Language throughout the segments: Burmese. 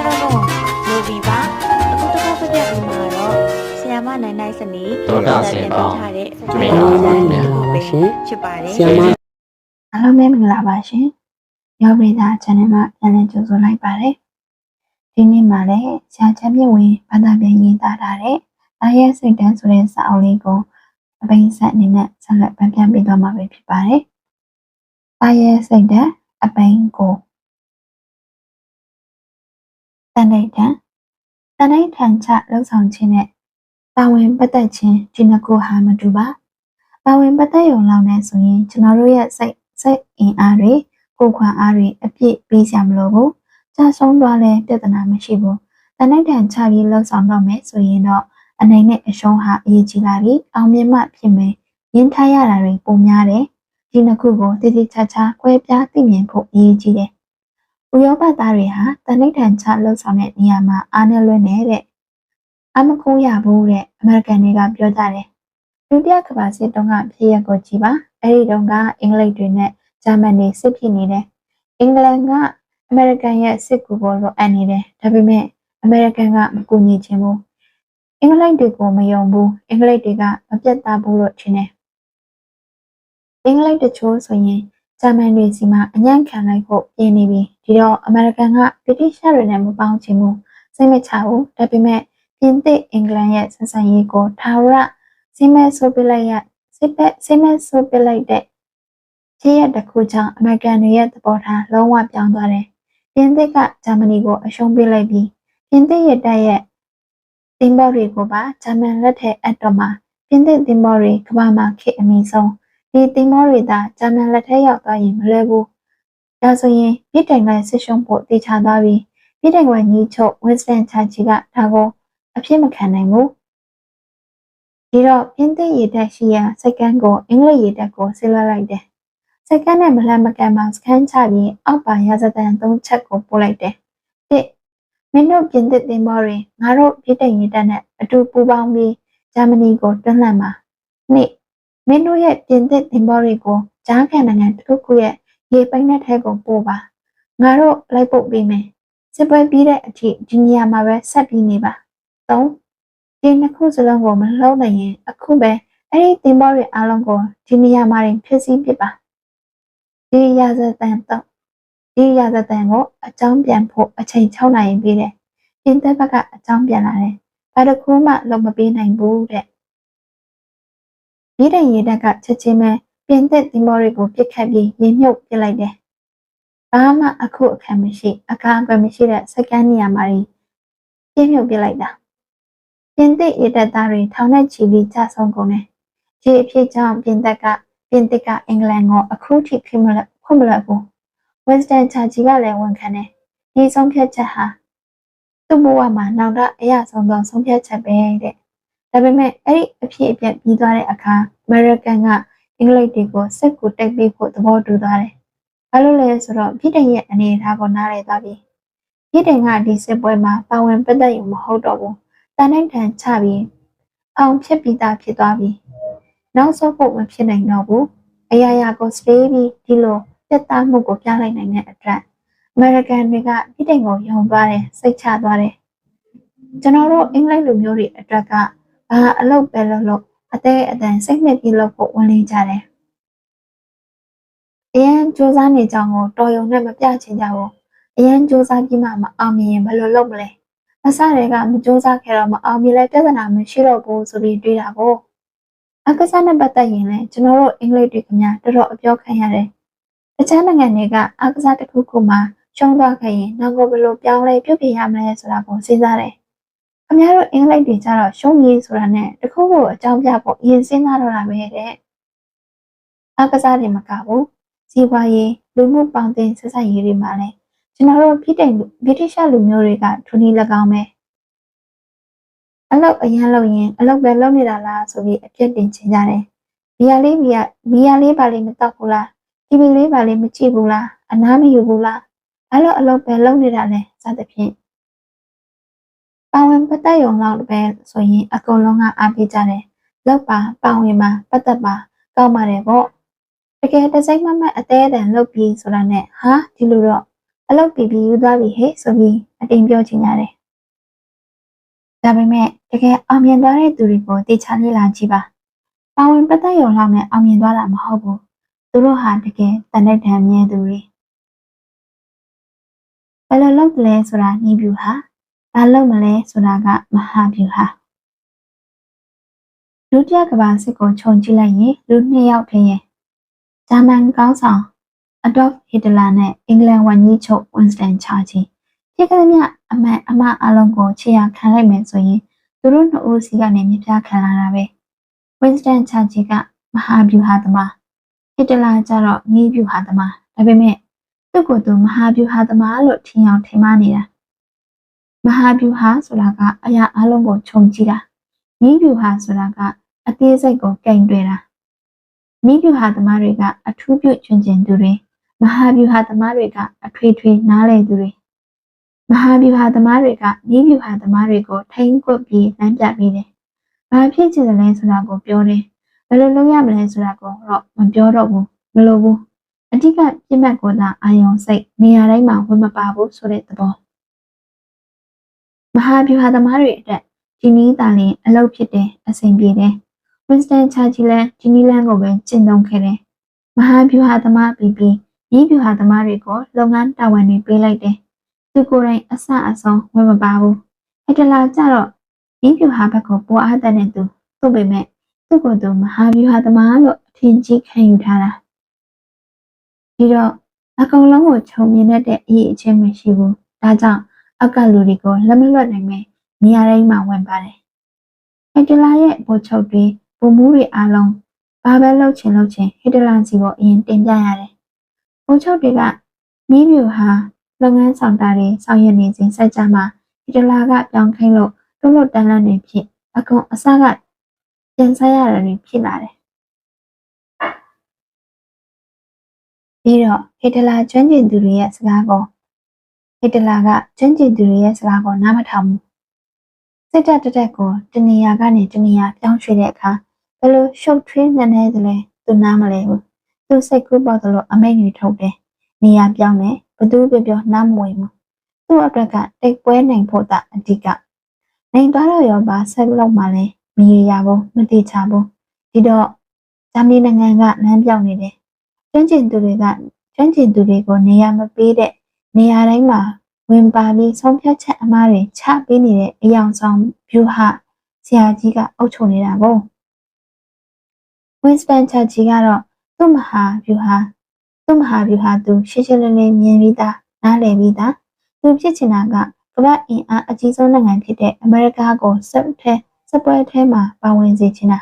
ကျွန်တော်တို့လိုဘီပါအခုတစ်ခါပြပြပြီးမှာတော့ဆရာမနိုင်နိုင်စနီးဒေါက်တာဆင်ပေါင်းထားတဲ့မင်္ဂလာပါမင်္ဂလာပါရှင်ဖြစ်ပါတယ်ဆရာမအားလုံးပဲမင်္ဂလာပါရှင်။ရောပရိသ channel မှာပြန်လည်ကြိုဆိုလိုက်ပါတယ်။ဒီနေ့မှာလည်းဆရာချမ်းမြင့်ဝင်ဘာသာပြန်ရေးသားထားတဲ့အာရဲစိတ်တန်းဆိုတဲ့စာအုပ်လေးကိုအပိဆက်အနေနဲ့ဆက်လက်ပြန်ပြန်ပေးသွားမှာပဲဖြစ်ပါတယ်။အာရဲစိတ်တန်းအပိကို တန်ဋိဌံတန်ဋိဌံချလှုပ်ဆောင်ခြင်းနဲ့ပါဝင်ပတ်သက်ခြင်းဒီနှစ်ခုဟာမတူပါ။ပါဝင်ပတ်သက်ရုံလောက်နဲ့ဆိုရင်ကျွန်တော်တို့ရဲ့စိတ်စိတ်အင်အားတွေကိုယ်ခွန်အားတွေအပြည့်ပေးစရာမလိုဘူး။ကြာဆုံးသွားလဲပြဿနာမရှိဘူး။တဏှိတန်ချပြီးလှုပ်ဆောင်တော့မယ်ဆိုရင်တော့အနေနဲ့အရှုံးဟာအရေးကြီးလာပြီ။အောင်မြင်မှဖြစ်မယ်။ရင်းထားရတာတွေပုံများတယ်။ဒီနှစ်ခုကိုတည်တည်ချာချာခွဲပြားသိမြင်ဖို့အရေးကြီးတယ်။ ဥရောပသားတွေဟာတဏှိတန်ချလှုပ်ဆောင်တဲ့နေရာမှာအားနည်းလွန်းနေတဲ့။အမခိုးရဘူးတဲ့အမေရိကန်တွေကပြောကြတယ်။ဒုတိယကမ္ဘာစစ်တုန်းကဖြစ်ရပ်ကိုကြည့်ပါ။အဲဒီတုန်းကအင်္ဂလိပ်တွေနဲ့ဂျာမန်တွေစစ်ဖြစ်နေတယ်။အင်္ဂလန်ကအမေရိကန်ရဲ့စစ်ကူကိုလိုအပ်နေတယ်။ဒါပေမဲ့အမေရိကန်ကမကူညီချင်ဘူး။အင်္ဂလိပ်တွေကိုမယုံဘူး။အင်္ဂလိပ်တွေကမပြတ်သားဘူးလို့ထင်တယ်။အင်္ဂလိပ်တချို့ဆိုရင် ဂျာမန်တွေစီမှာအညံ့ခံလိုက်ဖို့ပြင်နေပြီ။ဒီတော့အမေရိကန်ကဗြိတိရှတွေနဲ့မပေါင်းချင်ဘူး။စိတ်မချဘူး။ဒါပေမဲ့ပြင်သစ်အင်္ဂလန်ရဲ့ဆက်ဆံရေးကိုထာဝရစီမဲဆိုပလိုက်ရစစ်ပဲစီမဲဆိုပလိုက်တဲ့ခြေရတစ်ခုကြောင့်အမေရိကန်တွေရဲ့သဘောထားလုံးဝပြောင်းသွားတယ်။ပြင်သစ်ကဂျာမနီကိုအရှုံးပေးလိုက်ပြီးပြင်သစ်ရဲ့တပ်ရဲ့တင်ဘော်တွေကိုပါဂျာမန်လက်ထက်အပ်တော့မှပြင်သစ်တင်ဘော်တွေကမ္ဘာမှာခေတ်အမီဆုံး ဒီတင်ဘော်တွေသာဂျာမန်လက်ထက်ရောက်သွားရင်မလွယ်ဘူး။ဒါဆိုရင်ပြည်တိုင်ကဆစ်ရှုံးဖို့တေချာသွားပြီးပြည်တိုင်ကညီချုပ်ဝစ်စတန်ချာချီကဒါကိုအဖြစ်မခံနိုင်ဘူး။ဒီတော့ပြင်သစ်ရေတပ်ရှိရာစက္ကန့်ကိုအင်္ဂလိပ်ရေတပ်ကိုဆစ်လွှတ်လိုက်တယ်။စက္ကန့်နဲ့မလှမ်းမကမ်းမှာစကန်ချပြီးအောက်ပါရာဇသန်သုံးချက်ကိုပို့လိုက်တယ်။တစ်မင်းတို့ပြင်သစ်သင်္ဘောတွေငါတို့ပြည်တိုင်ရေတပ်နဲ့အတူပူးပေါင်းပြီးဂျာမနီကိုတွန်းလှန်ပါ။နှစ် မင်းတို့ရဲ့ပြင်သစ်သင်္ဘောတွေကိုဂျားခံနိုင်ငံတစ်ခုခုရဲ့ရေပိုင်နက်ထဲကိုပို့ပါ။ငါတို့လိုက်ပို့ပေးမယ်။စစ်ပွဲပြီးတဲ့အထိဒီနေရာမှာပဲဆက်ပြီးနေပါ။သုံးဒီနှစ်ခုစလုံးကိုမလှုပ်နိုင်ရင်အခုပဲအဲ့ဒီသင်္ဘောတွေအားလုံးကိုဒီနေရာမှာတင်ဖြစ်စီပစ်ပါဒီရာဇသန်တော့ဒီရာဇသန်ကိုအကြောင်းပြန်ဖို့အချိန်6နာရီပြီးတယ်ပြင်သက်ဘက်ကအကြောင်းပြန်လာတယ်ဘာတစ်ခုမှလုံးမပေးနိုင်ဘူးတဲ့ ပြည်တိုင်ရေတပ်ကချက်ချင်းပဲပြင်သက်သင်္ဘောတွေကိုပြစ်ခတ်ပြီးရေမြုပ်ပစ်လိုက်တယ်ဘာမှအခုအခက်မရှိအခါအကွယ်မရှိတဲ့စကန်နေရာမှာပြင်းမြုပ်ပစ်လိုက်တာပြင်သစ်ရေတပ်သားတွေထောင်နဲ့ချီပြီးကြဆုံးကုန်တယ်။ဒီအဖြစ်ကြောင့်ပြင်သက်ကပြင်သစ်ကအင်္ဂလန်ကိုအခုထိခွင့်မလက်ခွင့်မလက်ဘူး။ဝက်စတန်ချာဂျီကလည်းဝန်ခံတယ်။ဒီဆုံးဖြတ်ချက်ဟာသူ့ဘဝမှာနောက်တော့အရဆုံးသောဆုံးဖြတ်ချက်ပဲတဲ့။ ဒါပေမဲ့အဲ့ဒီအဖြစ်အပျက်ပြီးသွားတဲ့အခါအမေရိကန်ကအင်္ဂလိပ်တွေကိုစစ်ကူတိုက်ပေးဖို့သဘောတူသွားတယ်။ဘာလို့လဲဆိုတော့ပြည်တိုင်ရဲ့အနေအထားကိုနားလည်သွားပြီ။ပြည်တိုင်ကဒီစစ်ပွဲမှာပါဝင်ပတ်သက်ရုံမဟုတ်တော့ဘူး။တန်နိုင်တန်ချပြီးအောင်ဖြစ်ပြီးသားဖြစ်သွားပြီနောက်ဆုံးဖို့မဖြစ်နိုင်တော့ဘူးအရာရာကိုစပေးပြီးဒီလိုတက်သားမှုကိုပြလိုက်နိုင်တဲ့အတွက်အမေရိကန်တွေကပြည်တိုင်ကိုယုံသွားတယ်စိတ်ချသွားတယ်ကျွန်တော်တို့အင်္ဂလိပ်လူမျိုးတွေအတွက်က ဘာအလုပ်ပဲလုပ်လို့အသေးအတန်စိတ်နှစ်ပြီးလုပ်ဖို့ဝန်လေးကြတယ်အရင်စူးစမ်းနေကြောင်းကိုတော်ရုံနဲ့မပြချင်ကြဘူးအရင်စူးစမ်းပြီးမှမအောင်မြင်ရင်ဘယ်လိုလုပ်မလဲအစတွေကမကြိုးစားခဲ့တော့မအောင်မြင်လဲပြဿနာမရှိတော့ဘူးဆိုပြီးတွေးတာကိုအကစားနဲ့ပတ်သက်ရင်လည်းကျွန်တော်တို့အင်္ဂလိပ်တွေကများတော်တော်အပြောခံရတယ်။တခြားနိုင်ငံတွေကအကစားတစ်ခုခုမှရှုံးသွားခဲ့ရင်နောက်ကိုဘယ်လိုပြောင်းလဲပြုပြင်ရမလဲဆိုတာကိုစဉ်းစားတယ်။ ခင်ဗျားတို့အင်္ဂလိပ်တွေကျတော့ရှုံးရည်ဆိုတာနဲ့တခုခုအကြောင်းပြဖို့အရင်စဉ်းစားတော့တာပဲတဲ့။အကစားတွေမကဘူး။စီးပွားရေးလူမှုပေါင်းတင်ဆက်ဆံရေးတွေမှာလည်းကျွန်တော်တို့ပြည်တိုင်ဗြိတိရှလူမျိုးတွေကထူနီ၎င်းပဲအလောက်အရန်လောက်ရင်အလောက်ပဲလောက်နေတာလားဆိုပြီးအပြစ်တင်ချင်ကြတယ်။ဘီယာလေးဘီယာဘီယာလေးပါလေးမတောက်ဘူးလား။ TV လေးပါလေးမကြည့်ဘူးလား။အနားမယူဘူးလား။ဘာလို့အလောက်ပဲလောက်နေတာလဲစသဖြင့် ပါဝင်ပတ်သက်ရုံလောက်ပဲဆိုရင်အကုန်လုံးကအားပေးကြတယ်။လောက်ပါပါဝင်ပါပတ်သက်ပါကောင်းပါတယ်ပေါ့။တကယ်တစိုက်မမတ်အသေးအတန်လုပ်ပြီးဆိုတာနဲ့ဟာဒီလိုတော့အလုပ်ပြီးပြီးယူသွားပြီဟဲ့ဆိုပြီးအတိမ်ပြောချင်ကြတယ်ဒါပေမဲ့တကယ်အောင်မြင်သွားတဲ့သူတွေကိုတေချာလေ့လာကြည့်ပါပါဝင်ပတ်သက်ရုံလောက်နဲ့အောင်မြင်သွားတာမဟုတ်ဘူးသူတို့ဟာတကယ်တန်တဲ့တန်မြဲသူတွေဘယ်လိုလုပ်လဲဆိုတာနီးပြူဟာ ဘာလုပ်မလဲဆိုတာကမဟာဗျူဟာဒုတိယကမ္ဘာစစ်ကိုခြုံကြည့်လိုက်ရင်လူနှစ်ယောက်ထင်ရင်ဂျာမန်ကောင်းဆောင်အဒေါ့ဖ်ဟစ်တလာနဲ့အင်္ဂလန်ဝန်ကြီးချုပ်ဝင်းစတန်ချာချီဖြစ်ကလေးမြအမှန်အမှားအလုံးကိုခြေရာခံလိုက်မယ်ဆိုရင်သူတို့နှစ်ဦးစီကနေမြပြခံလာတာပဲဝင်းစတန်ချာချီကမဟာဗျူဟာသမားဟစ်တလာကျတော့ညီးဗျူဟာသမားဒါပေမဲ့သူ့ကိုယ်သူမဟာဗျူဟာသမားလို့ထင်အောင်ထင်မှားနေတာ မဟာဗျူဟာဆိုတာကအရာအလုံးကိုခြုံကြည့်တာညီးဗျူဟာဆိုတာကအသေးစိတ်ကိုကင်တွေ့တာညီးဗျူဟာသမားတွေကအထူးပြုကျွမ်းကျင်သူတွေမဟာဗျူဟာသမားတွေကအထွေထွေနားလည်သူတွေမဟာဗျူဟာသမားတွေကညီးဗျူဟာသမားတွေကိုထိန်းကွပ်ပြီးလမ်းပြပေးတယ်။ဘာဖြစ်ချင်တယ်လဲဆိုတာကိုပြောတယ်။ဘယ်လိုလုပ်ရမလဲဆိုတာကိုတော့မပြောတော့ဘူးမလိုဘူး။အဓိကပြစ်မှတ်ကိုသာအာယုံစိတ်နေရာတိုင်းမှာဝင်မပါဘူးဆိုတဲ့သဘော။ မဟာဗျူဟာသမားတွေအတွက်ဒီနည်းသာလျှင်အလုပ်ဖြစ်တယ်အဆင်ပြေတယ်။ Winston Churchill လည်းဒီနည်းလမ်းကိုပဲကျင့်သုံးခဲ့တယ်။မဟာဗျူဟာသမားပြီးပြီးဤဗျူဟာသမားတွေကိုလုပ်ငန်းတာဝန်တွေပေးလိုက်တယ်။သူကိုယ်တိုင်အဆအဆုံးဝင်မပါဘူး။ဟစ်တလာကျတော့ဤဗျူဟာဘက်ကိုပိုအားတဲ့သူသူ့ပေမဲ့သူ့ကိုယ်သူမဟာဗျူဟာသမားလို့အထင်ကြီးခံယူထားတာ။ဒီတော့အကောင်လုံးကိုခြုံမြင်တတ်တဲ့အရေးအချင်းမရှိဘူး။ဒါကြောင့် အကလူတွေကိုလက်မလွတ်နိုင်မဲ့နေရာတိုင်းမှာဝင်ပါတယ်။ဟစ်တလာရဲ့ဗိုလ်ချုပ်တွေဗိုလ်မှူးတွေအားလုံးဘာပဲလုပ်ချင်လုပ်ချင်ဟစ်တလာစီကိုအရင်တင်ပြရတယ်။ဗိုလ်ချုပ်တွေကမီးပြူဟာလုပ်ငန်းဆောင်တာတွေဆောင်ရွက်နေစဉ်စက်ကြမှာဟစ်တလာကပြောင်းခိုင်းလို့တွလို့တန်းလန်းတွေဖြစ်အကုန်အစကပြန်ဆက်ရတာတွေဖြစ်လာတယ်။ပြီးတော့ဟစ်တလာကျွမ်းကျင်သူတွေရဲ့စကားကို ဟစ်တလာကကျွမ်းကျင်သူတွေရဲ့စကားကိုနားမထောင်ဘူး။စစ်တပ်တက်တက်ကိုတနေရာကနေတနေရာပြောင်းရွှေ့တဲ့အခါဘယ်လိုရှုပ်ထွေးနေနေသလဲသူနားမလဲဘူး။သူစိတ်ကူးပေါက်သလိုအမိတ်တွေထုတ်တယ်။နေရာပြောင်းတယ်ဘသူပြောပြောနားမဝင်ဘူး။သူ့အတွက်ကတိတ်ပွဲနိုင်ဖို့တာအဓိကနိုင်သွားတော့ရောပါဆက်လောက်မှလည်းမရေရဘူးမတိချဘူး။ဒီတော့ဂျာမနီနိုင်ငံကလမ်းပြောင်းနေတယ်။ကျွမ်းကျင်သူတွေကကျွမ်းကျင်သူတွေကိုနေရာမပေးတဲ့ နေရာတိုင်းမှာဝင်ပါပြီးဆုံးဖြတ်ချက်အမှားတွေချပေးနေတဲ့အယောင်ဆောင်ဗျူဟာဆရာကြီးကအုပ်ချုပ်နေတာကိုဝင်းစတန်ချာကြီးကတော့သူ့မဟာဗျူဟာသူ့မဟာဗျူဟာသူရှင်းရှင်းလင်းလင်းမြင်ပြီးသားနားလည်ပြီးသားသူဖြစ်ချင်တာကကမ္ဘာအင်အားအကြီးဆုံးနိုင်ငံဖြစ်တဲ့အမေရိကကိုစစ်ထဲစစ်ပွဲထဲမှာပါဝင်စေချင်တာ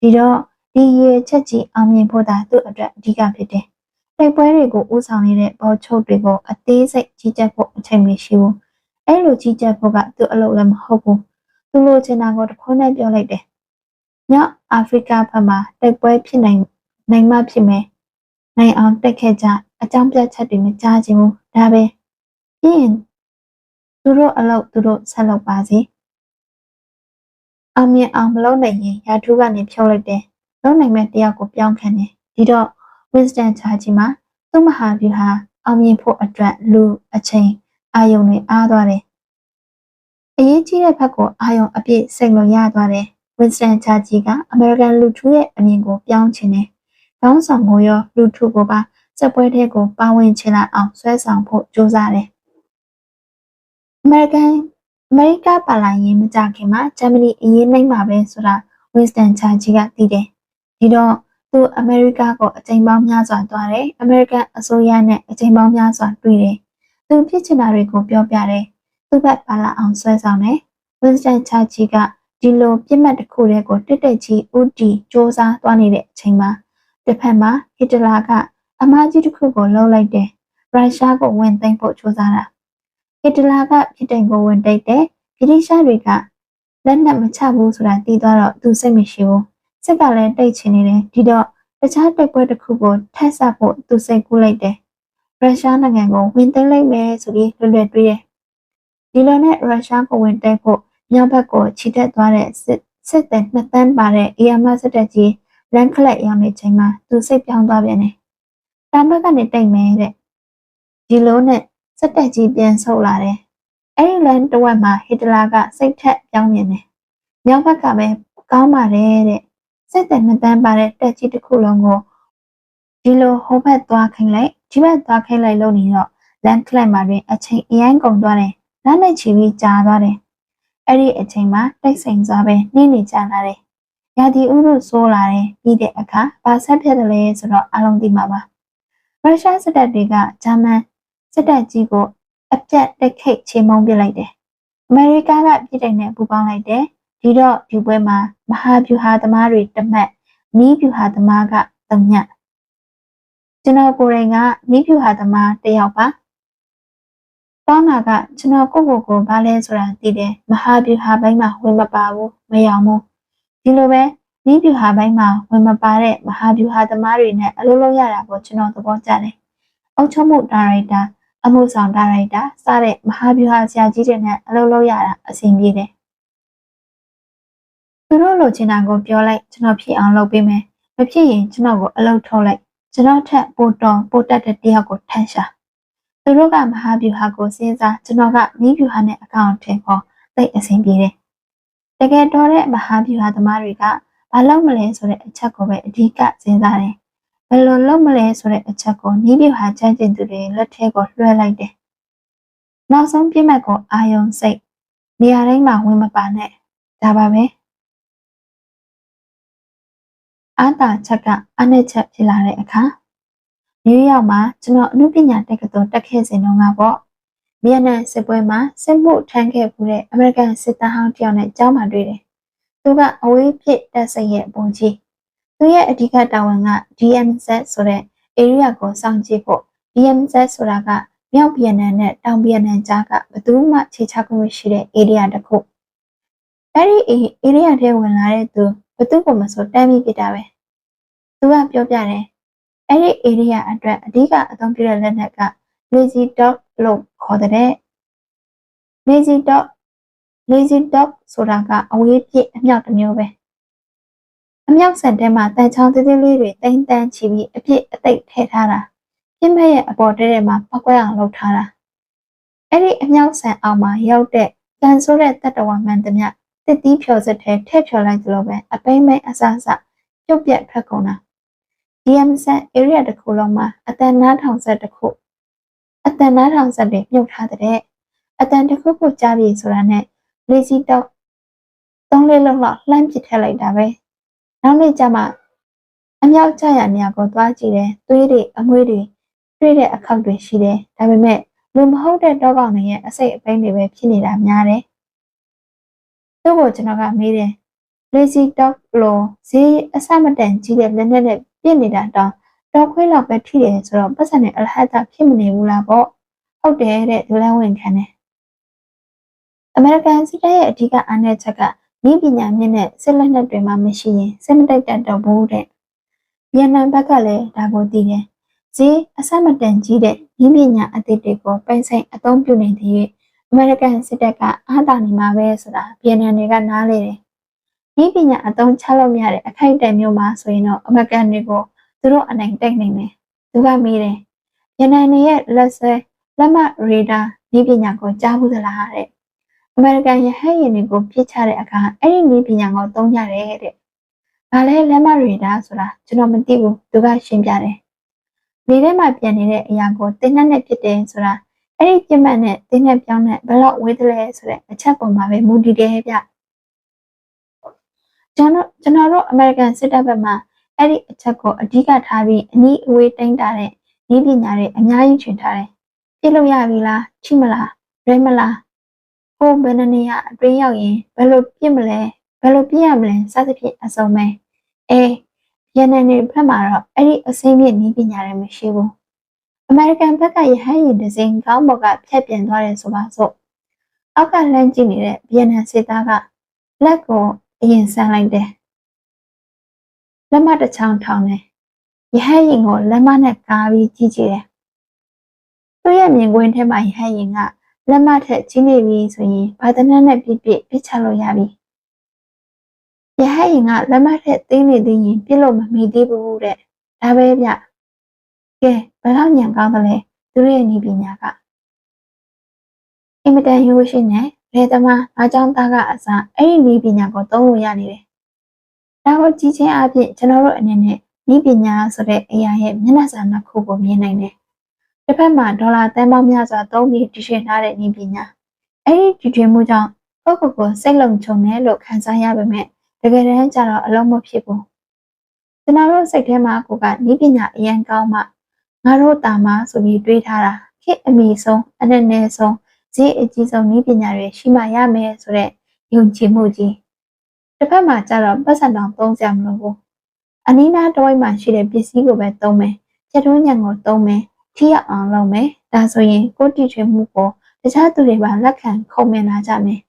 ဒီတော့ဒီရေချက်ကြီးအောင်မြင်ဖို့သာသူ့အတွက်အဓိကဖြစ်တယ် တိုက်ပွဲတွေကိုဥဆောင်နေတဲ့ဘောချုပ်တွေကိုအသေးစိတ်ကြီးကြပ်ဖို့အချိန်မရှိဘူး။အဲ့လိုကြီးကြပ်ဖို့ကသူ့အလုပ်လည်းမဟုတ်ဘူး။သူလိုချင်တာကိုတစ်ခွန်းနဲ့ပြောလိုက်တယ်။ညအာဖရိကဘက်မှာတိုက်ပွဲဖြစ်နိုင်နိုင်မှဖြစ်မယ်။နိုင်အောင်တက်ခဲ့ကြအကြောင်းပြချက်တွေမကြားချင်ဘူး။ဒါပဲ။ပြီးရင်သူတို့အလုပ်သူတို့ဆက်လုပ်ပါစေ။အောင်မြင်အောင်မလုပ်နိုင်ရင်ရာထူးကနေဖြုတ်လိုက်တယ်။လုပ်နိုင်မဲ့တယောက်ကိုပြောင်းခံတယ်။ဒီတော့ Winston Churchill မှာသူ့မဟာဗျူဟာအောင်မြင်ဖို့အတွက်လူအချိန်အာယုံတွေအားသွားတယ်။အရေးကြီးတဲ့ဘက်ကိုအာယုံအပြည့်စိတ်လို့ရသွားတယ်။ Winston Churchill ကအမေရိကန်လူထုရဲ့အမြင်ကိုပြောင်းချင်တယ်။ခေါင်းဆောင်ကိုရောလူထုကိုပါစက်ပွဲတဲ့ကိုပါဝင်ချင်လာအောင်ဆွဲဆောင်ဖို့ကြိုးစားတယ်။အမေရိကန်အမေရိကပါလာရင်မကြခင်မှာဂျာမနီအရေးနိုင်မှာပဲဆိုတာ Winston Churchill ကသိတယ်။ဒီတော့ သူအမေရိကကိုအကြိမ်ပေါင်းများစွာသွားတယ်။အမေရိကန်အစိုးရနဲ့အကြိမ်ပေါင်းများစွာတွေ့တယ်။သူဖြစ်ချင်တာတွေကိုပြောပြတယ်။သူ့ဘက်ပါလာအောင်ဆွဲဆောင်တယ်။ Winston Churchill ကဒီလိုပြစ်မှတ်တစ်ခုတည်းကိုတက်တက်ကြီးဥတီစ조사သွားနေတဲ့အချိန်မှာတစ်ဖက်မှာဟစ်တလာကအမားကြီးတစ်ခုကိုလှုပ်လိုက်တယ်။ရုရှားကိုဝင်သိမ်းဖို့စ조사တာ။ဟစ်တလာကဖြစ်တဲ့ကိုဝင်တိတ်တယ်။ဗြိတိရှားတွေကလက်နက်မချဘူးဆိုတာသိသွားတော့သူစိတ်မရှိဘူး။ စစ်ကလည်းတိတ်ချင်နေတယ်ဒီတော့တခြားတိုက်ပွဲတစ်ခုကိုထပ်ဆဖို့သူစိတ်ကူးလိုက်တယ်။ရုရှားနိုင်ငံကိုဝင်သိမ်းလိုက်မယ်ဆိုပြီးလွယ်လွယ်တွေးတယ်။ဒီလိုနဲ့ရုရှားကိုဝင်တိုက်ဖို့မြောက်ဘက်ကိုခြိတက်သွားတဲ့စစ်စစ်သည်နှစ်တန်းပါတဲ့အေယာမစစ်တပ်ကြီးလန်ခလက်ရောက်နေချိန်မှာသူစိတ်ပြောင်းသွားပြန်တယ်။တာဘက်ကနေတိတ်မယ်တဲ့။ဒီလိုနဲ့စစ်တပ်ကြီးပြန်ဆုတ်လာတယ်။အဲ့ဒီလန်တဝက်မှာဟစ်တလာကစိတ်ထက်ပြောင်းမြင်တယ်။မြောက်ဘက်ကပဲကောင်းပါတယ်တဲ့။ စစ်တပ်နှစ်တန်းပါတဲ့တက်ကြီးတစ်ခုလုံးကိုဒီလိုဟိုဘက်သွားခိုင်းလိုက်ဒီဘက်သွားခိုင်းလိုက်လို့နေတော့လန်ကလပ်မှာတွင်အချိန်အရန်ကုန်သွားတယ်။လက်နဲ့ချီပြီးကြာသွားတယ်။အဲ့ဒီအချိန်မှာတိတ်ဆိမ်စွာပဲနှင်းနေကြလာတယ်။ရာသီဥတုဆိုးလာတယ်ပြီးတဲ့အခါဘာဆက်ဖြစ်တယ်လဲဆိုတော့အလုံးသိမှာပါ။ရုရှားစစ်တပ်တွေကဂျာမန်စစ်တပ်ကြီးကိုအပြတ်တက်ခိတ်ချေမှုန်းပစ်လိုက်တယ်။အမေရိကကပြည်တိုင်နဲ့ပူးပေါင်းလိုက်တယ်။ ဒီတော့ဒီပွဲမှာမဟာဗျူဟာသမားတွေတမက်နီးဗျူဟာသမားကသုံးညကျွန်တော်ကိုယ်တိုင်ကနီးဗျူဟာသမားတစ်ယောက်ပါ။တောင်းတာကကျွန်တော်ကိုယ့်ကိုယ်ကိုဘာလဲဆိုတာသိတယ်။မဟာဗျူဟာဘိုင်းမှာဝင်မပါဘူးမယောင်ဘူး။ဒီလိုပဲနီးဗျူဟာဘိုင်းမှာဝင်မပါတဲ့မဟာဗျူဟာသမားတွေနဲ့အလုပ်လုပ်ရတာကိုကျွန်တော်သဘောကျတယ်။အုပ်ချုပ်မှုဒါရိုက်တာအမှုဆောင်ဒါရိုက်တာစတဲ့မဟာဗျူဟာဆရာကြီးတွေနဲ့အလုပ်လုပ်ရတာအဆင်ပြေတယ်။ သူတို့လိုချင်တာကိုပြောလိုက်ကျွန်တော်ဖြစ်အောင်လုပ်ပေးမယ်။မဖြစ်ရင်ကျွန်တော်ကိုအလုပ်ထုတ်လိုက်ကျွန်တော်ထက်ပိုတော်ပိုတက်တဲ့တယောက်ကိုထမ်းရှာ။သူတို့ကမဟာဗျူဟာကိုစဉ်းစားကျွန်တော်ကနီးဗျူဟာနဲ့အကောင့်ထည့်ဖို့သိအဆင်ပြေတယ်။တကယ်တော့တဲ့မဟာဗျူဟာသမားတွေကဘာလုပ်မလဲဆိုတဲ့အချက်ကိုပဲအဓိကစဉ်းစားတယ်။ဘယ်လိုလုပ်မလဲဆိုတဲ့အချက်ကိုနီးဗျူဟာချမ်းကျင်သူတွေလက်ထဲကိုလွှဲလိုက်တယ်။နောက်ဆုံးပြစ်မှတ်ကိုအာယုံစိတ်နေရာတိုင်းမှာဝင်မပါနဲ့ဒါပါပဲ။ အာတာချက်ကအနဲ့ချက်ဖြစ်လာတဲ့အခါနယူးယောက်မှာကျွန်တော်အမှုပညာတက္ကသိုလ်တက်ခဲ့စဉ်တုန်းကပေါ့ဗီယက်နမ်စစ်ပွဲမှာစစ်မှုထမ်းခဲ့မှုတဲ့အမေရိကန်စစ်သားဟောင်းတယောက်နဲ့ကြောင်းမှတွေ့တယ်။သူကအဝေးပြစ်တပ်စိတ်ရဲ့ပုံကြီးသူရဲ့အဓိကတာဝန်က DMZ ဆိုတဲ့ area ကိုစောင့်ကြည့်ဖို့ DMZ ဆိုတာကမြောက်ဗီယက်နမ်နဲ့တောင်ဗီယက်နမ်ကြားကဘယ်သူမှခြေချခွင့်မရှိတဲ့ area တစ်ခုအဲ့ဒီ area ထဲဝင်လာတဲ့သူ ဘယ်သူမှမဆိုတမ်းပြီးပြတာပဲသူကပြောပြတယ်အဲ့ဒီ area အတွက်အဓိကအသုံးပြုတဲ့လက်နက်က lazy dog လို့ခေါ်တဲ့ lazy dog lazy dog ဆိုတာကအဝေးပြစ်အမြောက်တစ်မျိုးပဲအမြောက်ဆန်ထဲမှာတန်ချောင်းသေးသေးလေးတွေတိမ့်တန်းချီပြီးအပြစ်အသိပ်ထည့်ထားတာပြင်းမဲ့ရဲ့အပေါ်တဲထဲမှာပောက်ကွဲအောင်လုပ်ထားတာအဲ့ဒီအမြောက်ဆန်အောင်မှာရောက်တဲ့တန်ဆိုးတဲ့တတ္တဝါမှန်သမျှ တစ်သီးဖြော်စက်ထဲထည့်ဖြော်လိုက်သလိုပဲအပိမ့်မိတ်အဆအဆပြုတ်ပြက်ထွက်ကုန်တာ DMZ area တစ်ခုလုံးမှာအတန်နားထောင်ဆက်တစ်ခုအတန်နားထောင်ဆက်တွေမြုပ်ထားတဲ့အတန်တစ်ခုခုကြားပြီဆိုတာနဲ့ lazy dog သုံးလေးလုံးလောက်လှမ်းပစ်ထည့်လိုက်တာပဲနောက်နေ့ကျမှအမြောက်ကျရနေရာကိုသွားကြည့်တယ်သွေးတွေအမွှေးတွေတွေ့တဲ့အခောက်တွေရှိတယ်ဒါပေမဲ့လူမဟုတ်တဲ့တောကောင်တွေရဲ့အစိတ်အပိန်းတွေပဲဖြစ်နေတာများတယ် သူ့ကိုကျွန်တော်ကမေးတယ် lazy dog လို့ဈေးအဆမတန်ကြီးတဲ့လက်နက်နဲ့ပြစ်နေတာတောင်တော့ခွေးလောက်ပဲထိတယ်ဆိုတော့ပတ်စံနဲ့အလဟတ်တာဖြစ်မနေဘူးလားပေါ့ဟုတ်တယ်တဲ့လူလန်းဝင်ခံတယ်အမေရိကန်စစ်တပ်ရဲ့အဓိကအားနည်းချက်ကဤပညာမြင့်တဲ့စစ်လက်နက်တွေမှမရှိရင်စစ်မတိုက်တတ်တော့ဘူးတဲ့ဗီယက်နမ်ဘက်ကလည်းဒါကိုသိတယ်ဈေးအဆမတန်ကြီးတဲ့ဤပညာအသစ်တွေကိုပိုင်ဆိုင်အသုံးပြုနေတဲ့၍ အမေရိကန်စစ်တပ်ကအားတာနေမှာပဲဆိုတာဗီယက်နမ်တွေကနားလေတယ်ဤပညာအသုံးချလို့မရတဲ့အခိုက်အတန့်မျိုးမှာဆိုရင်တော့အမေရိကန်တွေကိုသူတို့အနိုင်တိုက်နိုင်တယ်သူကမေးတယ်ဗီယက်နမ်ရဲ့လက်ဆွဲလက်မရေဒါဤပညာကိုကြားဘူးသလားတဲ့အမေရိကန်ရဟတ်ယာဉ်တွေကိုပြစ်ချတဲ့အခါအဲ့ဒီနည်းပညာကိုသုံးကြတယ်တဲ့။ဒါလည်းလက်မရေဒါဆိုတာကျွန်တော်မသိဘူးသူကရှင်းပြတယ်။လေထဲမှာပြန်နေတဲ့အရာကိုတင်းနှက်နဲ့ဖြစ်တယ်ဆိုတာ အဲ့ဒီပြစ်မှတ်နဲ့တင်းနှက်ပြောင်းနဲ့ဘယ်တော့ဝေးတယ်လဲဆိုတဲ့အချက်ပုံမှာပဲမူတည်တယ်ဗျ။ကျွန်တော်ကျွန်တော်တို့အမေရိကန်စစ်တပ်ဘက်မှာအဲ့ဒီအချက်ကိုအဓိကထားပြီးအနည်းအဝေးတိုင်းတာတဲ့နည်းပညာတွေအများကြီး truyền ထားတယ်။ပြစ်လို့ရပြီလားချိမလားရဲမလားကိုဘယ်နှနေရအတွင်းရောက်ရင်ဘယ်လိုပြစ်မလဲဘယ်လိုပြစ်ရမလဲစသဖြင့်အစုံပဲအဲရန်နေဘက်မှာတော့အဲ့ဒီအစိမ့်မြင့်နည်းပညာတွေမရှိဘူး အမေရိကန်ဘက်ကရဟန်းရည်ဒဇင်ကောင်းဘော်ကဖြတ်ပြန်သွားတယ်ဆိုပါစို့အောက်ကလှမ်းကြည့်နေတဲ့ဗီယက်နမ်စစ်သားကလက်ကိုအရင်ဆန်းလိုက်တယ်လက်မတစ်ချောင်းထောင်တယ်ရဟန်းရင်ကိုလက်မနဲ့ကားပြီးကြည့်ကြည့်တယ်သူ့ရဲ့မြင်ကွင်းထဲမှာရဟန်းရင်ကလက်မထက်ကြီးနေပြီဆိုရင်ဘာတနက်နဲ့ပြည့်ပြည့်ပြစ်ချလို့ရပြီ။ရဟရင်ကလက်မထက်သိနေသေးရင်ပြစ်လို့မမိသေးဘူးတဲ့။ဒါပဲဗျ။ ကဲဘယ်တော့ညံကောင်းသလဲသူရဲ့ဤပညာကအင်မတန်ရိုးရှင်းတဲ့ဘယ်သမားအားကြောင့်သားကအစားအဲ့ဒီနည်းပညာကိုသုံးလို့ရနေတယ်။ဒါကိုကြည့်ချင်းအပြင်ကျွန်တော်တို့အနေနဲ့နည်းပညာဆိုတဲ့အရာရဲ့မျက်နှာစာနှစ်ခုကိုမြင်နိုင်တယ်။တစ်ဖက်မှာဒေါ်လာတန်ပေါင်းများစွာသုံးပြီးတည်ရှိထားတဲ့နည်းပညာအဲ့ဒီတည်ထွင်မှုကြောင့်ကိုယ့်ကိုယ်ကိုစိတ်လုံခြုံတယ်လို့ခံစားရပေမဲ့တကယ်တမ်းကျတော့အလုံးမဖြစ်ဘူး။ကျွန်တော်တို့စိတ်ထဲမှာကိုကနည်းပညာအရင်ကောင်းမှ ငါတို့တာမဆိုပြီးတွေးထားတာခေတ်အမီဆုံးအနည်းနည်းဆုံးဈေးအကြီးဆုံးနည်းပညာတွေရှိမှရမယ်ဆိုတဲ့ယုံကြည်မှုကြီးတစ်ဖက်မှာကျတော့ပတ်စံတောင်သုံးစရာမလိုဘူးအနီးနားတစ်ဝိုက်မှာရှိတဲ့ပစ္စည်းကိုပဲသုံးမယ်ချက်တွင်းညံကိုသုံးမယ်ထိရောက်အောင်လုပ်မယ်ဒါဆိုရင်ကိုယ်တည်ထွင်မှုကိုတခြားသူတွေပါလက်ခံခုံမင်လာကြမယ်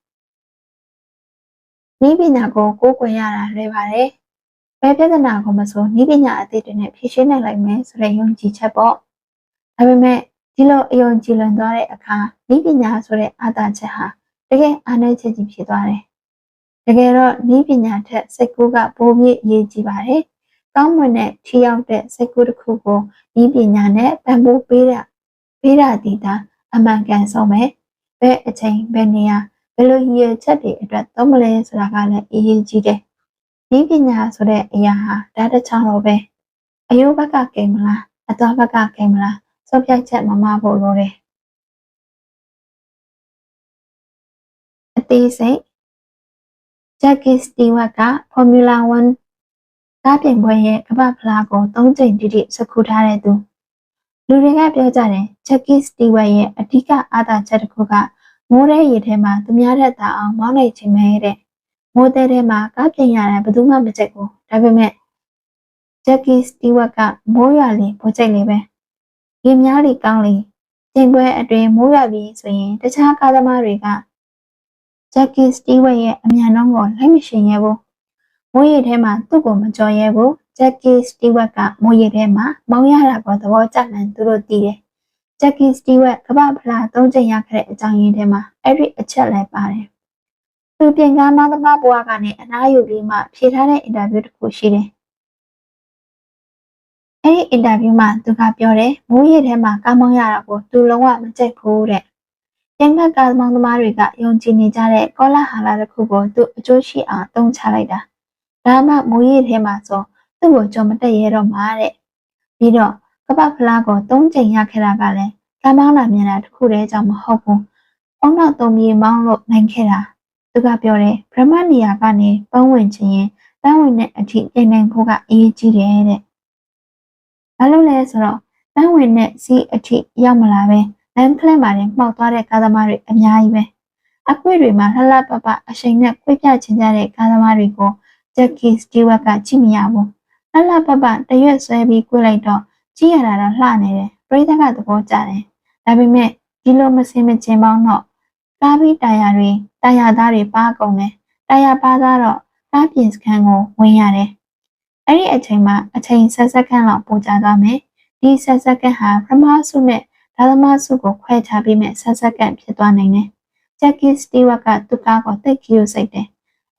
နည်းပညာကိုကိုးကွယ်ရတာလွယ်ပါတယ် ဘယ်ပြဿနာကိုမဆိုနည်းပညာအသစ်တွေနဲ့ဖြေရှင်းနိုင်လိုက်မယ်ဆိုတဲ့ယုံကြည်ချက်ပေါ့ဒါပေမဲ့ဒီလိုအယုံကြည်လွန်သွားတဲ့အခါဤပညာဆိုတဲ့အာသာချက်ဟာတကယ်အားနည်းချက်ကြီးဖြစ်သွားတယ်။တကယ်တော့ဤပညာထက်စိတ်ကူးကပိုပြီးအရေးကြီးပါတယ်။ကောင်းမွန်တဲ့ထီရောက်တဲ့စိတ်ကူးတစ်ခုကိုဤပညာနဲ့ပံ့ပိုးပေးတာပေးတာတည်တာအမှန်ကန်ဆုံးပဲ။ဘယ်အချိန်ဘယ်နေရာဘယ်လိုရည်ရွယ်ချက်တွေအတွက်သုံးမလဲဆိုတာကလည်းအရေးကြီးတယ်။ ဤပညာဆိုတဲ့အရာဟာဓာတ်တစ်ချောင်းတော့ပဲအယုဘက်ကကိမလားအသွားဘက်ကကိမလားစောပြတ်ချက်မမဖို့လိုတယ်အသေးစိတ်ဂျက်ကီစတီဝတ်က Formula 1ကားပြင်ပွဲရဲ့ကမ္ဘာဖလားကို၃ချိန်တိတိစကူထားတဲ့သူလူတွေကပြောကြတယ်ဂျက်ကီစတီဝတ်ရဲ့အဓိကအာသာချက်တစ်ခုကမိုးတဲ့ရေထဲမှာသူများတဲ့တာအောင်မောင်းနိုင်ခြင်းပဲတဲ့ မိုးတဲ့ထဲမှာကားပြင်ရတယ်ဘယ်သူမှမကြိုက်ဘူးဒါပေမဲ့ဂျက်ကီစတီဝတ်ကမိုးရွာလေပိုကြိုက်လေပဲရေများလေကောင်းလေချိန်ပွဲအတွင်မိုးရွာပြီးဆိုရင်တခြားကားသမားတွေကဂျက်ကီစတီဝက်ရဲ့အမြန်နှုန်းကိုလိုက်မရှင်ရဲဘူးမိုးရေထဲမှာသူ့ကိုမကြော်ရဲဘူးဂျက်ကီစတီဝက်ကမိုးရေထဲမှာမောင်းရတာကိုသဘောကျလန်သူတို့သိတယ်ဂျက်ကီစတီဝက်ကမ္ဘာဖလား၃ချိန်ရခဲ့တဲ့အကြောင်းရင်းထဲမှာအဲ့ဒီအချက်လည်းပါတယ် သူပြင်ကားမောင်းသမားဘွားကနေအနားယူပြီးမှဖြေထားတဲ့အင်တာဗျူးတစ်ခုရှိတယ်အဲ့ဒီအင်တာဗျူးမှာသူကပြောတယ်မိုးရေထဲမှာကားမောင်းရတာကိုသူလုံးဝမကြိုက်ဘူးတဲ့။ပြန်ဘက်ကားမောင်းသမားတွေကယုံကြည်နေကြတဲ့ကောလာဟာလာတစ်ခုကိုသူအကျိုးရှိအောင်တုံးချလိုက်တာ။ဒါမှမိုးရေထဲမှာဆိုသူ့ကိုကြုံမတက်ရတော့မှာတဲ့။ပြီးတော့ကပဖလားကို၃ချိန်ရခဲ့တာကလည်းကားမောင်းလာမြင်တာတစ်ခုတည်းကြောင့်မဟုတ်ဘူး။အုံနောက်သုံးပြေမောင်းလို့နိုင်ခဲ့တာ။ သူကပြောတယ်ဗြဟ္မနီယာကနေပုံဝင်ခြင်းရင်ပန်းဝင်တဲ့အထိပြင်နိုင်ဖို့ကအရေးကြီးတယ်တဲ့။ဘာလို့လဲဆိုတော့ပန်းဝင်တဲ့စီးအထိရောက်မလာပဲလမ်းကလန့်မှာတင်မှောက်သွားတဲ့ကားသမားတွေအများကြီးပဲအကွေ့တွေမှာလှလှပပအရှိန်နဲ့ကွေ့ပြချင်ကြတဲ့ကားသမားတွေကိုဂျက်ကီစတီဝက်ကကြည့်မရဘူးလှလှပပတရွက်ဆွဲပြီးကွေ့လိုက်တော့ကြည့်ရတာတော့လှနေတယ်ပရိသတ်ကသဘောကျတယ်ဒါပေမဲ့ဒီလိုမစင်မကျင်ပေါင်းတော့ ကားပြီးတာယာတွေတာယာသားတွေပါကုန်တယ်တာယာပါသားတော့ကားပြင်စခန်းကိုဝင်ရတယ်အဲ့ဒီအချိန်မှာအချိန်ဆက်စက္ကန့်လောက်ပိုကြာသွားမယ်ဒီဆက်စက္ကန့်ဟာပထမဆုနဲ့ဒါသမဆုကိုခွဲခြားပြီးမဲ့ဆက်စက္ကန့်ဖြစ်သွားနိုင်တယ်ဂျက်ကီစတီဝက်ကသူ့ကားကိုတိတ်ကြည့်ရစိတ်တယ်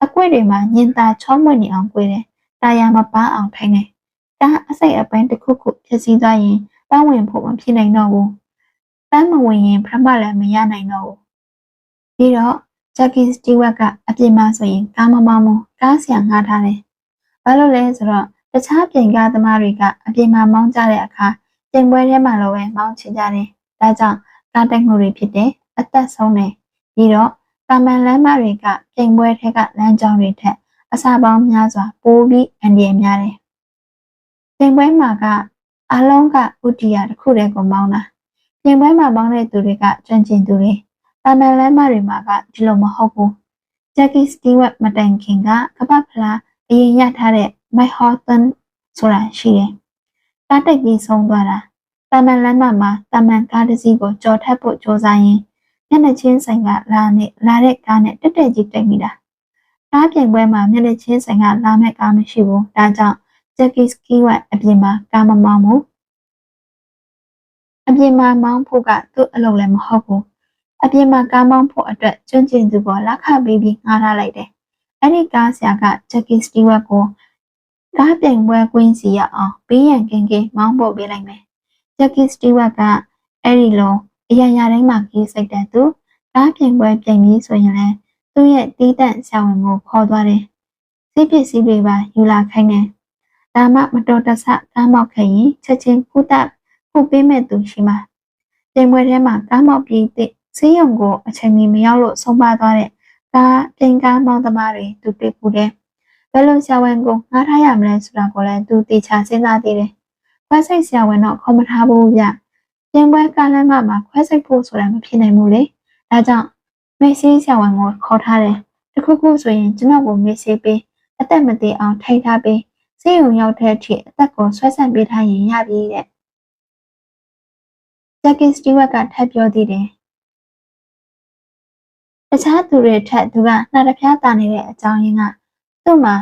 အကွေ့တွေမှာညင်သာချောမွေ့နေအောင်ကွေးတယ်တာယာမပန်းအောင်ထိုင်တယ်ကားအစိတ်အပိုင်းတစ်ခုခုဖြစ်စည်းသွားရင်ပန်းဝင်ဖို့မဖြစ်နိုင်တော့ဘူးပန်းမဝင်ရင်ပထမလည်းမရနိုင်တော့ဘူး ပြီးတော့ဂျက်ကီစတီဝက်ကအပြင်မှာဆိုရင်ကားမမောင်းဘူးကားဆရာငှားထားတယ်ဘာလို့လဲဆိုတော့တခြားပြင်ကားသမားတွေကအပြင်မှာမောင်းကြတဲ့အခါပြင်ပွဲထဲမှာလိုပဲမောင်းချင်ကြတယ်။ဒါကြောင့်ကားတိုက်မှုတွေဖြစ်တယ်။အသက်ဆုံးတယ်။ပြီးတော့ကာမန်လမ်းမတွေကပြင်ပွဲထဲကလမ်းကြောင်းတွေထက်အစာပေါင်းများစွာပိုပြီးအန္တရာယ်များတယ်။ပြင်ပွဲမှာကအလုံးကဥတီယာတစ်ခုတည်းကိုမောင်းတာ။ပြင်ပွဲမှာမောင်းတဲ့သူတွေကကျွမ်းကျင်သူတွေ။ ကာမန်လမ်းမတွေမှာကဒီလိုမဟုတ်ဘူး။ဂျက်ကီစတီဝက်မတိုင်ခင်ကကပတ်ဖလားအရင်ရထားတဲ့ My Horton ဆိုတာရှိတယ်။ကားတိုက်ပြီးဆုံးသွားတာ။တာမန်လမ်းမမှာတာမန်ကားတစ်စီးကိုကြော်ထပ်ဖို့ကြိုးစားရင်မျက်နှာချင်းဆိုင်ကလာနဲ့လာတဲ့ကားနဲ့တက်တက်ကြီးတိုက်မိတာ။ကားပြင်ပွဲမှာမျက်နှာချင်းဆိုင်ကလာမဲ့ကားမရှိဘူး။ဒါကြောင့် Jackie Stewart အပြင်မှာကားမမောင်းဘူး။အပြင်မှာမောင်းဖို့ကသူ့အလုပ်လည်းမဟုတ်ဘူး။ အပြင်မှာကားမောင်းဖို့အတွက်ကျွမ်းကျင်သူပေါ်လက်ခပေးပြီးငှားထားလိုက်တယ်။အဲ့ဒီကားဆရာက Jackie Stewart ကိုကားပြိုင်ပွဲကွင်းစီရအောင်ဘေးရန်ကင်းကင်းမောင်းပို့ပေးလိုက်မယ်။ဂျက်ကီစတီဝတ်ကအဲ့ဒီလိုအရာရာတိုင်းမှာကြီးစိတ်တဲ့သူကာကားပြင်ပွဲပြင်ပြီးဆိုရင်လည်းသူ့ရဲ့တီးတန့်ဆရာဝန်ကိုခေါ်သွားတယ်။စိတ်ပစ္စည်းတွေပါယူလာခိုင်းတယ်။ဒါမှမတော်တဆကားမောက်ခဲ့ရင်ချက်ချင်းကုသကုပေးမဲ့သူရှိမှာ။ပြင်ပွဲထဲမှာကားမောက်ပြီးတဲ့ ဆေးရုံကိုအချိန်မီမရောက်လို့ဆုံးပါသွားတဲ့ကားပြင်ကားမောင်းသမားတွေသူတွေ့ပူတယ်။ဘယ်လိုဆရာဝန်ကိုငှားထားရမလဲဆိုတာကိုလည်းသူတေချာစဉ်းစားသေးတယ်။ခွဲစိတ်ဆရာဝန်တော့ခေါ်မထားဘူးဗျ။ပြင်ပွဲကားလမ်းမမှာခွဲစိတ်ဖို့ဆိုတာမဖြစ်နိုင်ဘူးလေ။ဒါကြောင့်မေ့ဆေးဆရာဝန်ကိုခေါ်ထားတယ်။တခုခုဆိုရင်ကျွန်တော်ကိုမေ့ဆေးပေးအသက်မသေးအောင်ထိန်းထားပေးဆေးရုံရောက်တဲ့အထိအသက်ကိုဆွဲဆန့်ပေးထားရင်ရပြီတဲ့။ဂျက်ကင်စတီဝက်ကထပ်ပြောသေးတယ်။ တခြားသူတွေထက်သူကနှာတစ်ဖျားတာနေတဲ့အကြောင်းရင်းကသူ့မှာ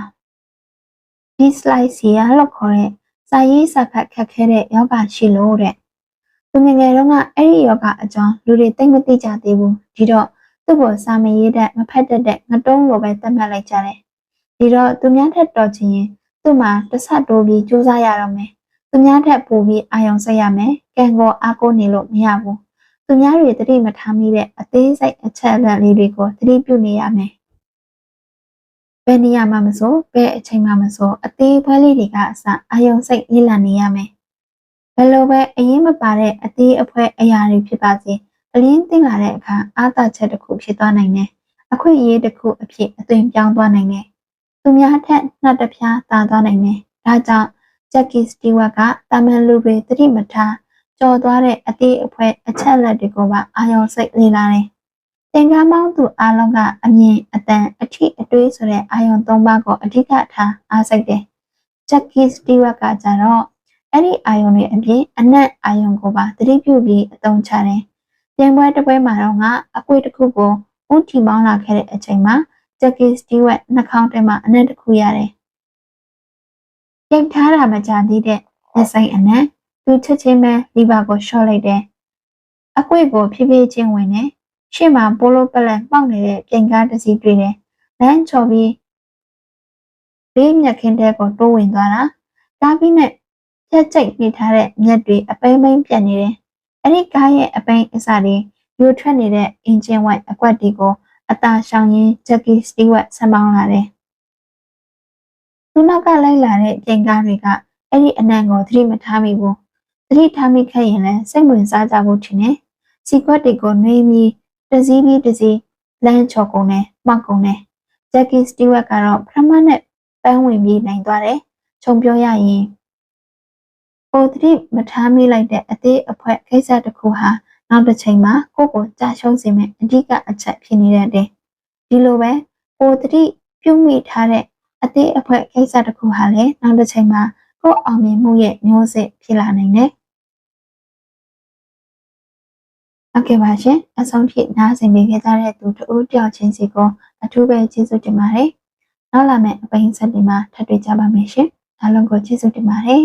ဒီစလိုက်စီယာလို့ခေါ်တဲ့စာရေးစာဖတ်ခက်ခဲတဲ့ယောဂရှိလို့တဲ့။သူငယ်ငယ်တုန်းကအဲ့ဒီယောဂအကြောင်းလူတွေသိမသိကြသေးဘူး။ဒီတော့သူ့ကိုစာမရေးတဲ့မဖတ်တတ်တဲ့ငတုံးလိုပဲသတ်မှတ်လိုက်ကြတယ်။ဒီတော့သူများထက်တော်ချင်ရင်သူ့မှာတစ်ဆက်တိုးပြီးကြိုးစားရတော့မယ်။သူများထက်ပိုပြီးအာရုံစိုက်ရမယ်။ကံကောအားကိုးနေလို့မရဘူး။ သူများတွေတတိမထားမိတဲ့အသေးစိတ်အချက်အလက်လေးတွေကိုသတိပြုနေရမယ်။ဘယ်နေရာမှာမဆိုဘယ်အချိန်မှာမဆိုအသေးဖွဲလေးတွေကအစအာယုံစိတ်လေ့လာနေရမယ်။ဘယ်လိုပဲအရင်မပါတဲ့အသေးအဖွဲအရာတွေဖြစ်ပါစေအလင်းသိလာတဲ့အခါအာသာချက်တစ်ခုဖြစ်သွားနိုင်တယ်။အခွင့်အရေးတစ်ခုအဖြစ်အသွင်ပြောင်းသွားနိုင်တယ်။သူများထက်နှက်တစ်ပြားသာသွားနိုင်တယ်။ဒါကြောင့်ဂျက်ကီစတီဝက်ကတာမန်လူတွေသတိမထား ကြော်သွားတဲ့အသေးအဖွဲအချက်လက်တွေကိုပါအာရုံစိတ်လေ့လာတယ်။သင်္ကန်းပေါင်းသူအလုံးကအမြင်အတန်အထိအတွေးဆိုတဲ့အာရုံသုံးပါးကိုအဓိကထားအားစိတ်တယ်။ဂျက်ကီစတီဝက်ကကြတော့အဲ့ဒီအာယုံတွေအပြင်အနက်အာယုံကိုပါသတိပြုပြီးအသုံးချတယ်။ပြင်ပွဲတစ်ပွဲမှာတော့ငါအကွေတစ်ခုကိုဦးထီမောင်းလာခဲ့တဲ့အချိန်မှာဂျက်ကီစတီဝက်နှာခေါင်းထဲမှာအနက်တစ်ခုရတယ်။ရိုက်ထားတာမကြသေးတဲ့လက်စိတ်အနက် သူချက်ချင်းပဲလီဗာကိုရှော့လိုက်တယ်။အကွေကိုဖြည်းဖြည်းချင်းဝင်တယ်။ရှေ့မှာပိုလိုပလက်ပေါက်နေတဲ့ပြင်ကားတစ်စီးတွေ့တယ်။လမ်းချော်ပြီးဘေးမြက်ခင်းတဲ့ကိုတိုးဝင်သွားတာ။ကားပြီးနဲ့ဖြတ်ကျိတ်ပြထားတဲ့မြက်တွေအပိမ့်ပိမ့်ပြတ်နေတယ်။အဲ့ဒီကားရဲ့အပိမ့်အစတွေယူထွက်နေတဲ့အင်ဂျင်ဝိုက်အကွက်တီကိုအသာရှောင်ရင်းဂျက်ကီစတီဝက်ဆံပေါင်းလာတယ်။သူနောက်ကလိုက်လာတဲ့ပြင်ကားတွေကအဲ့ဒီအနံကိုသတိမထားမိဘူး။ သတိထားမိခဲ့ရင်လည်းစိတ်ဝင်စားကြဖို့ထင်တယ်။စီကွက်တွေကိုနှွေးပြီးတစည်းပြီးတစည်းလမ်းချော်ကုန်တယ်မှောက်ကုန်တယ်။ဂျက်ကီစတီဝက်ကတော့ပထမနဲ့ပန်းဝင်ပြီးနိုင်သွားတယ်။ခြုံပြောရရင်ပိုသတိမထားမိလိုက်တဲ့အသေးအဖွဲကိစ္စတစ်ခုဟာနောက်တစ်ချိန်မှာကိုယ့်ကိုကြာရှုံးစေမယ့်အဓိကအချက်ဖြစ်နေတဲ့အတဲ့ဒီလိုပဲပိုသတိပြုမိထားတဲ့အသေးအဖွဲကိစ္စတစ်ခုဟာလည်းနောက်တစ်ချိန်မှာကိုယ့်အောင်မြင်မှုရဲ့မျိုးစစ်ဖြစ်လာနိုင်တယ် ဟုတ်ကဲ့ပါရှင်အဆုံးထိနားဆင်ပေးခဲ့ကြတဲ့သူတို့တယောက်ချင်းစီကိုအထူးပဲကျေးဇူးတင်ပါတယ်နောက်လာမယ့်အပိုင်းဆက်တွေမှာထပ်တွေ့ကြပါမယ်ရှင်အားလုံးကိုကျေးဇူးတင်ပါတယ်